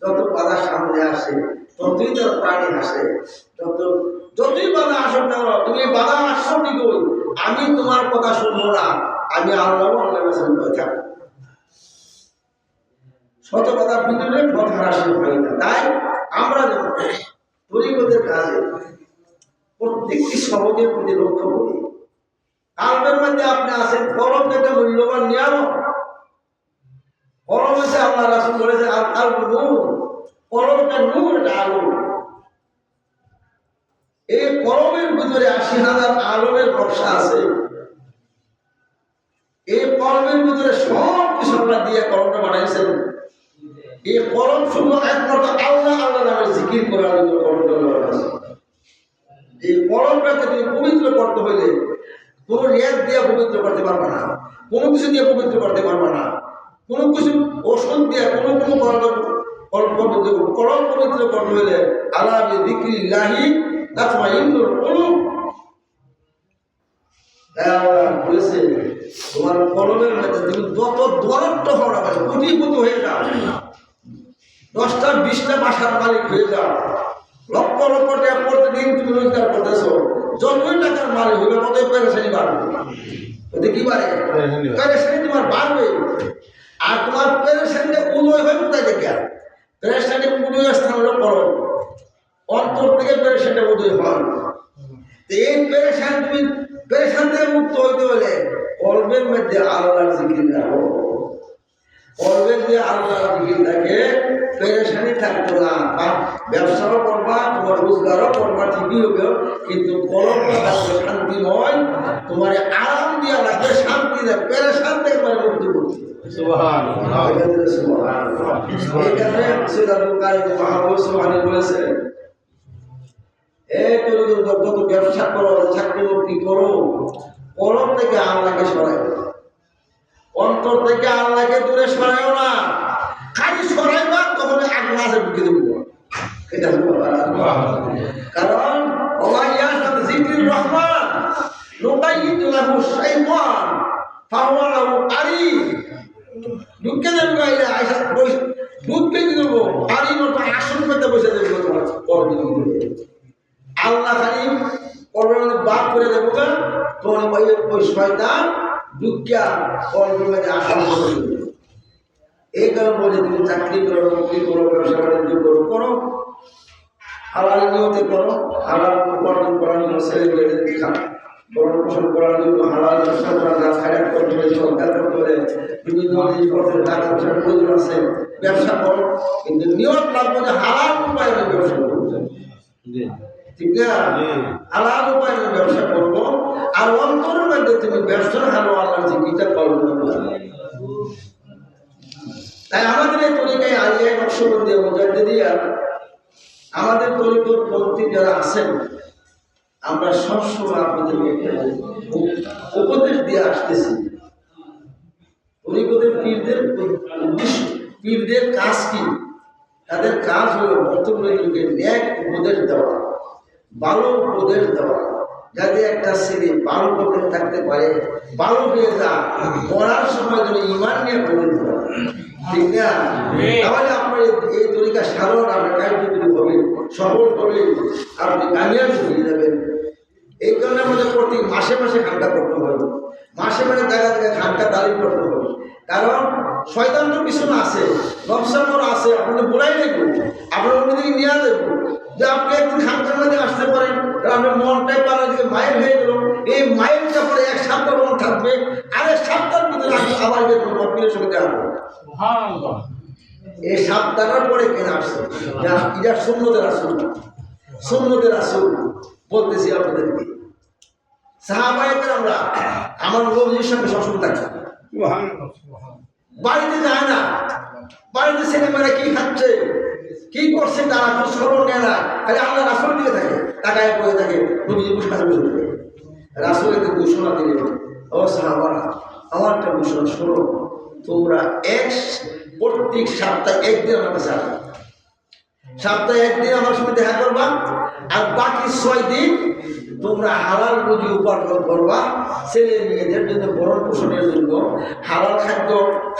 যত বাধা সামনে আসে, ততই তার প্রাণী হাসে যত যতই বাধা আসুক না তুমি বাধা আসছো কি কই আমি তোমার কথা শুনব না। আমি আল্লাহ আল্লাহ রাসূল বলে থাকব শত কথার ভিতরে পথ হারাসি হয় না। তাই আমরা যেন তরিকতের কাজে প্রত্যেকটি সবকের প্রতি লক্ষ্য করি। কালবের মধ্যে আপনি আছেন কলম একটা মূল্যবান নিয়ামক কলম আল্লাহ রাসুল বলেছে, আর নূর কলমটা নূর এটা এই কলমের ভিতরে আশি হাজার আলোমের আছে। এই কলমের ভিতরে সব কিছু দিয়ে কলমটা বানাইছেন এই কলম শুধু একমাত্র আল্লাহ আল্লাহ জিকির করার জন্য কলমটা আছে। এই কলমটাকে তুমি পবিত্র করতে হইলে কোনো লেদ দিয়ে পবিত্র করতে পারবে না, কোনো কিছু দিয়ে পবিত্র করতে পারবে না। কোনো কিছু ওষুধ দিয়ে কোনো কোনো কলম পবিত্র হইলে আল্লাহ বিক্রি লাহি তাছাড়া ইন্দুর বলেছে তোমার কলমের মধ্যে তুমি যত কেন কোটিপতি হয়ে যাও। দশটা বিশটা বাসার মালিক হয়ে যাও। লক্ষ লক্ষ টাকা প্রতিদিন তুমি রোজগার করতেছো। যতই টাকার মালিক হবে ততই পেরেশানি বাড়বে। কি বাড়ে? পেরেশানি বাড়ে। পেরেশানি তোমার বাড়বে। আর তোমার পেরেশানিটা উদয় হয় কোথায় থেকে? আর পেরেশানি উদয় স্থান হলো পরম। অন্তর থেকে পেরেশানিটা উদয় হয়। এই পেরেশান তুমি পেরেশান থেকে মুক্ত হইতে হলে কর্মের মধ্যে আল্লাহর জিকির রাখো। কলবের যে আল্লাহর জিকির থাকে পেরেশানি থাকতো না। আর ব্যবসাও করবা তোমার রোজগারও করবা ঠিকই হবে কিন্তু কলমটা থাকবে শান্তিময়। তোমার আরাম দিয়া রাখবে শান্তি দেয় পেরেশান থেকে মানে মুক্তি বলেছেন এই তুমি ব্যবসা করো চাকরি বাকরি করো কলম থেকে আল্লাহকে সরাই। অন্তর থেকে আল্লাহকে দূরে সরাইও না। খালি সরাইবা তখন আল্লাহ ঢুকে দেবো? এটা কারণ জিকির রহমান লোকাইয়িত লাহু শাইতান ফাহুয়া লাহু কারীন ঢুকে দেবো গাইলে আইসা বসে ঢুকে দেবো। আরই মতো আসন পেতে বসে দেবো তোমার কর্মী আল্লাহ খালি কর্মের বাদ করে দেবো তোমার ওই শয়তান কর্মের মধ্যে আসন করে এই কারণে বলে তুমি চাকরি করো নকরি করো ব্যবসা বাণিজ্য করো করো। হালাল নিয়তে করো হালাল উপার্জন করার জন্য ছেলে মেয়েদের খান। বরণ পোষণ করার জন্য হালাল ব্যবসা করা গাছ খায়াত করতে হবে সরকার করতে হবে বিভিন্ন জিনিসপত্রের টাকা পয়সার প্রয়োজন আছে ব্যবসা করো। কিন্তু নিয়ত লাগবে যে হালাল উপায়ে ব্যবসা করব ঠিক না? হালাল উপায়ে ব্যবসা করব। আর অন্তরের মধ্যে তুমি ব্যবসার হালো আল্লাহ জিকিরটা করব তাই আমাদের এই তরিকায় আলিয়ায় নকশবন্দি মোজাদ্দে দিয়া আমাদের তরিকর পন্থী যারা আছেন, আমরা সবসময় আপনাদেরকে একটা উপদেশ দিয়ে আসতেছি। তরিকতের পীরদের উদ্দেশ্য, পীরদের কাজ কি? তাদের কাজ হলো বর্তমানে যুগে ন্যাক উপদেশ দেওয়া, ভালো উপদেশ দেওয়া। যাতে একটা ছেলে ভালো পথে থাকতে পারে ভালো হয়ে যা পড়ার সময় যেন ইমান নিয়ে পড়ে ঠিক না? তাহলে আপনার এই- তরিকা সাধারণ আপনার কার্যকরী হবে সফল হবে আপনি কামিয়াবি হয়ে যাবেন। এই কারণে আমাদের প্রতি মাসে মাসে খানটা করতে হবে মাসে মাসে দেখা দেখা খানটা তালিম করতে হবে কারণ শয়তান তো পিছনে আছে নবসামর আছে আপনাদের বলাই দেখব আপনার অন্যদিকে নিয়ে দেবো। যে আপনি একদিন খানটার মধ্যে আসতে পারেন আপনার মনটাই দিকে মায়ের হয়ে গেল এই মায়েরটা পরে এক সপ্তাহ মন থাকবে আর এক সপ্তাহের ভিতরে আপনি আবার দেখবেন পত্নীর সঙ্গে দেখা এই সপ্তাহের পরে কেন আসছে। না এটা সুন্নতের আসুন সুন্নতের আসুন বলতেছি আপনাদেরকে। সাহাবাহিকের আমরা আমার নবীজির সঙ্গে সবসময় থাকছে বাড়িতে যায় না। বাড়িতে ছেলেমেয়েরা কি খাচ্ছে? কি করছে তারা খোঁজ খবর নেয় না। খালি আল্লাহ রাসুল দিকে থাকে, তাকায় পড়ে থাকে, নবীজি বসে কাছে বসে থাকে। রাসুল এতে ঘোষণা দিলে, ও সাহাবারা, আমার একটা ঘোষণা শোনো, তোমরা এক প্রত্যেক সপ্তাহে একদিন আমার কাছে আসবে। সপ্তাহে একদিন আমার সঙ্গে দেখা করবা, আর বাকি ছয় দিন তোমরা হালাল রুজি উপার্জন করবা, ছেলে মেয়েদের জন্য বরণ পোষণের জন্য হালাল খাদ্য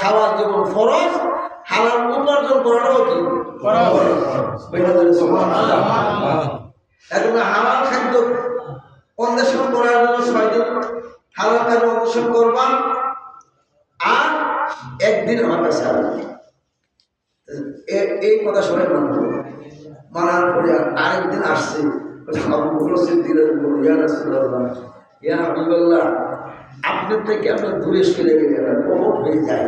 খাওয়ার যেমন ফরজ হালাল উপার্জন করাটাও কি। এখন হালাল খাদ্য অন্বেষণ করার জন্য ছয় দিন হালাল খাদ্য অন্বেষণ করবা আর একদিন আমার কাছে আসবে এই কথা শুনে মানব মানার পরে আর আরেকদিন আসছে। আপনার থেকে আপনার দূরে সরে গেলে কপট হয়ে যায়।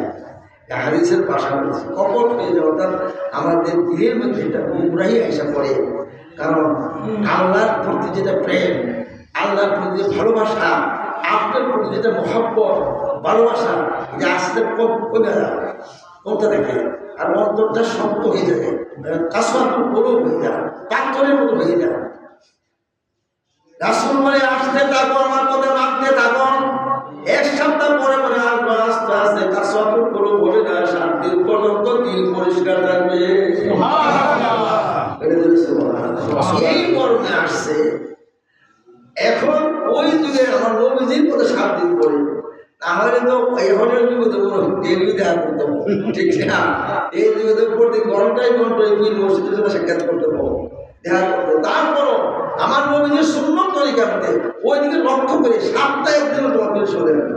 এই পাশাপাশি কপট হয়ে যাওয়া, অর্থাৎ আমাদের দিলের মধ্যে একটা গুমরাহি আসা পড়ে, কারণ আল্লাহর প্রতি যেটা প্রেম, আল্লাহর প্রতি যে ভালোবাসা, আপনার প্রতি যেটা মহব্বত, ভালোবাসা যে আস্তে কম- যায়, কমতে থাকে, আর অন্তরটা শক্ত হয়ে যায় কাসমাতুর বড় হয়ে যায়, পাথরের মতো হয়ে যায়। রাসুল বলে, আসতে থাকো, আমার কথা মানতে থাকো। এক সপ্তাহ পরে পরে আস্তে আস্তে কাসমাতুর হবে না সাত দিন পর্যন্ত দিন পরিষ্কার থাকবে। এই মর্মে আসছে এখন ওই যুগে আমার নবীজির মতো সাত দিন পরে তাহলে তো এখনের যুগে তো কোনো ডেলি দেখা করতে। ঠিক না? এই যুগে তো প্রতি ঘন্টায় ঘন্টায় দুই মসজিদের সাথে সাক্ষাৎ করতে পারব দেখা করতে তারপরও আমার নবীজির সুন্দর তরিকাতে ওই দিকে লক্ষ্য করে সাতটা একদিনও তোমার দিকে সরে গেল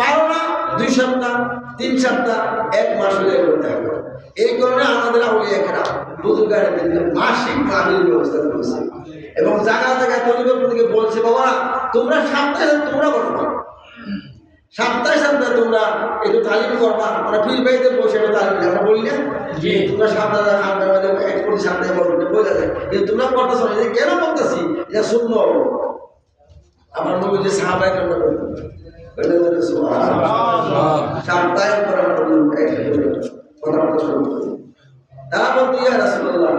পারো না দুই সপ্তাহ তিন সপ্তাহ এক মাস হলে থাকবে এই কারণে আমাদের আউলিয়াকেরা বুজুর্গারের মাসিক মাহির ব্যবস্থা করেছে। এবং জায়গা জায়গায় তরিককে বলছে বাবা তোমরা সপ্তাহে তোমরা করো না। সপ্তাহে সপ্তাহে তোমরা একটু তালিম করবা। আমরা ফির বাইতে বসে একটু তালিম। আমরা বলি না যে তোমরা সপ্তাহে সপ্তাহে এক কোটি সপ্তাহে বলবে বোঝা যায়। কিন্তু তোমরা করতেছো না। কেন বলতেছি? এটা শূন্য আমার নবী যে আমরা কথাবার্তা তারপর রাসুল্লাহ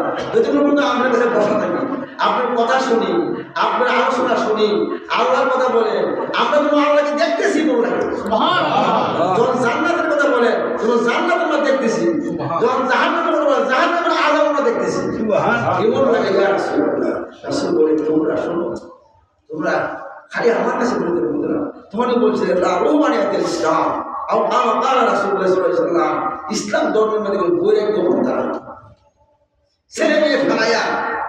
আপনার কাছে বসা থাকি আপনার কথা শুনি আপনার আলোচনা শুনি আল্লাহর কথা বলেন আমরা যেন আল্লাহকে দেখতেছি লাগে যখন জান্নাতের কথা বলেন যখন জান্নাত আমরা দেখতেছি যখন জাহান্নামের কথা বলেন জাহান্নামের আমরা দেখতেছি কেমন লাগে ইয়া রাসূলুল্লাহ রাসূল বলে তোমরা শোনো তোমরা খালি আমার কাছে বলতে বলতে না। তখনই বলছিলেন ইসলাম। আমা কালা রাসূলুল্লাহ সাল্লাল্লাহু ইসলাম ধর্মের মধ্যে কোনো একদম তারা ছেলে মেয়ে ফেলাইয়া,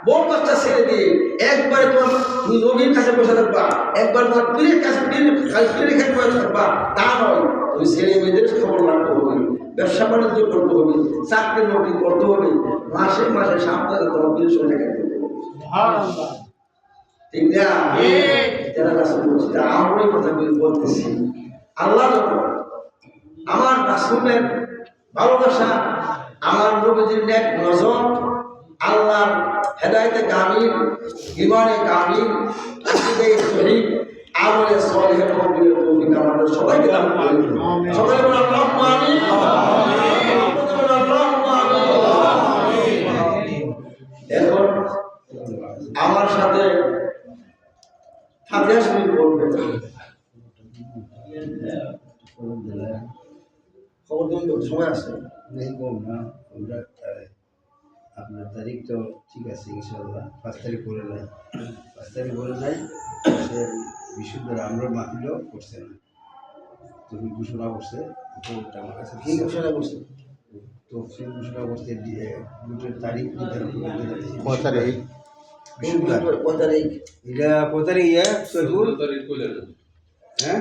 বউ বাচ্চা ছেড়ে দিয়ে একবারে তোমার তুমি নবীর কাছে বসে থাকবা, একবার তোমার পীরের কাছে পীরের পীরের কাছে বসে থাকবা, তা নয়। তুমি ছেলে মেয়েদের খবর রাখতে হবে, ব্যবসা বাণিজ্য করতে হবে চাকরি নকরি করতে হবে, মাসে মাসে সাপ্তাহে তোমার পীরের সঙ্গে ঠিক না যারা রাসুল বলছে আমরাই কথাগুলি বলতেছি। আল্লাহ যখন আমার রাসুলের ভালোবাসা আমার নবীজির নেক নজর আল্লাহর হেদায়তে কামিল ইমানে কামিল সহিহ আমলে সলিহ কবুলের তৌফিক আমাদের সবাইকে দান করুন। সবাই বলুন আল্লাহুম্মা আমিন। ফাতিহা শরীফ বলবেন খবর দিন তো সময় আছে। নেই কম না আমরা আপনার তারিখ তো ঠিক আছে ইনশাল্লাহ পাঁচ তারিখ বলে নাই। পাঁচ তারিখ বলে নাই সে বিশুদ্ধ আমরা মাহফিলও করছে না। তুমি ঘোষণা করছে আমার কাছে কি ঘোষণা করছে? তো সে ঘোষণা করছে দুটোর তারিখ নির্ধারণ করে। কয় তারিখ? এটা কত তারিখ ইয়ে? চৈতুল হ্যাঁ?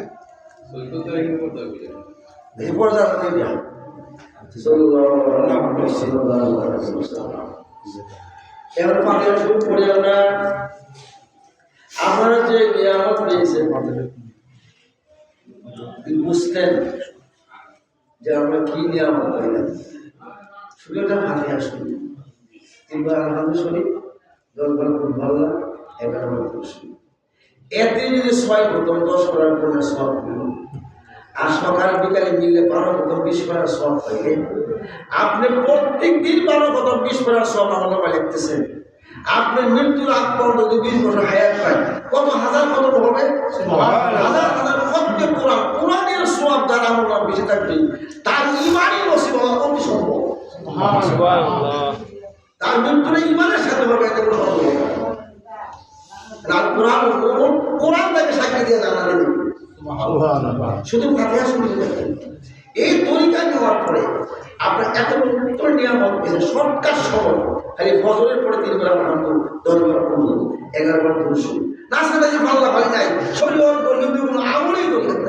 আমরা আপনারা যে নিয়ামত পেয়েছেন বুঝতেন যে আমরা কি নিয়ামত পাইলাম শুধু একটা ফাতিহা শরীফ তিনবার আলহামদুলিল্লাহ শরীফ দশবার খুব ভালো এগারো খুশি। এতে যদি ছয় প্রথম দশ করার পরে সব পেল আর সকাল বিকালে মিললে বারো প্রথম বিশ করার সব পাইলে আপনি প্রত্যেক দিন বারো প্রথম বিশ করার সব লিখতেছেন আপনি মৃত্যুর আগ পর্যন্ত যদি বিশ বছর হায়াত পায় কত হাজার কত হবে? হাজার হাজার প্রত্যেক কোরআন কোরআনের সব যারা আমার বেশি থাকবে তার ইমানই নসিব হওয়া অতি সম্ভব। তার মৃত্যুটা ইমানের সাথে হবে এটা কোনো সন্দেহ আর কোরআন কোরআন তাকে সাক্ষী শুধু ফাতিহা এই তরিকা নেওয়ার পরে আপনার এত উত্তর নিয়ামত পেয়েছে সরকার সহ খালি পরে তিন বেলা পর্যন্ত দশ এগারো বেলা পর্যন্ত না যে পাল্লা পালি নাই শরীর পর্যন্ত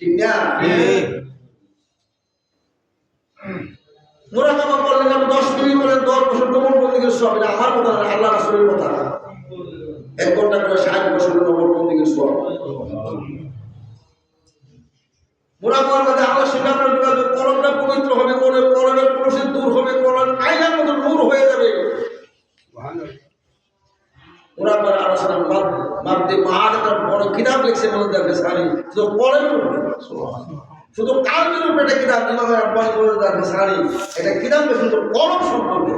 ঠিক না? মোরাকাবা করলেন আপনি দশ মিনিট করেন দশ বছর নবর বন্দিকে সব এটা আমার কথা না আল্লাহ রাসুলের কথা এক ঘণ্টা করে ষাট বছর নবর বন্দিকে সব মোরাকাবার আল্লাহ সেটা আপনার পবিত্র হবে করে কলমের প্রসিদ্ধ দূর হবে কলম আইনার মতো নূর হয়ে যাবে মোরাকাবার আলোচনা মাধ্যমে মার একটা বড় কিতাব লিখছে মনে দেখবে সারি তো শুধু কালমের উপরে একটা কিতাব ইমামের আব্বাস বলে দেখবে সারি এটা কিতাব শুধু কলম সম্পর্কে।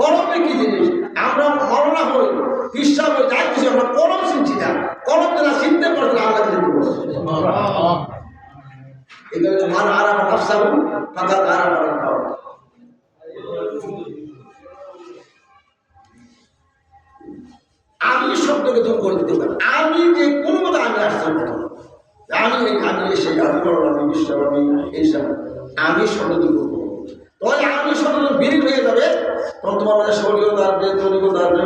কলমে কি জিনিস? আমরা মরনা হই বিশ্বাস হই, যাই কিছু, আমরা কলম চিনছি না। কলম যারা চিনতে পারছে আল্লাহ চিনতে পারছে এটা হচ্ছে মান আরাম আরাম আরাম আমি শব্দকে দূর করে দিতে পারি, আমি যে কোনো মতো আমি পারি আমি এখানে এসে গান করলাম আমি বিশ্বাস আমি এইসব আমি ষড়যন্ত্র করব। তখন আমি ষড়যন্ত্র বিলীন হয়ে যাবে। তখন তোমার মানে স্বর্গীয় দাঁড়বে তরিক দাঁড়বে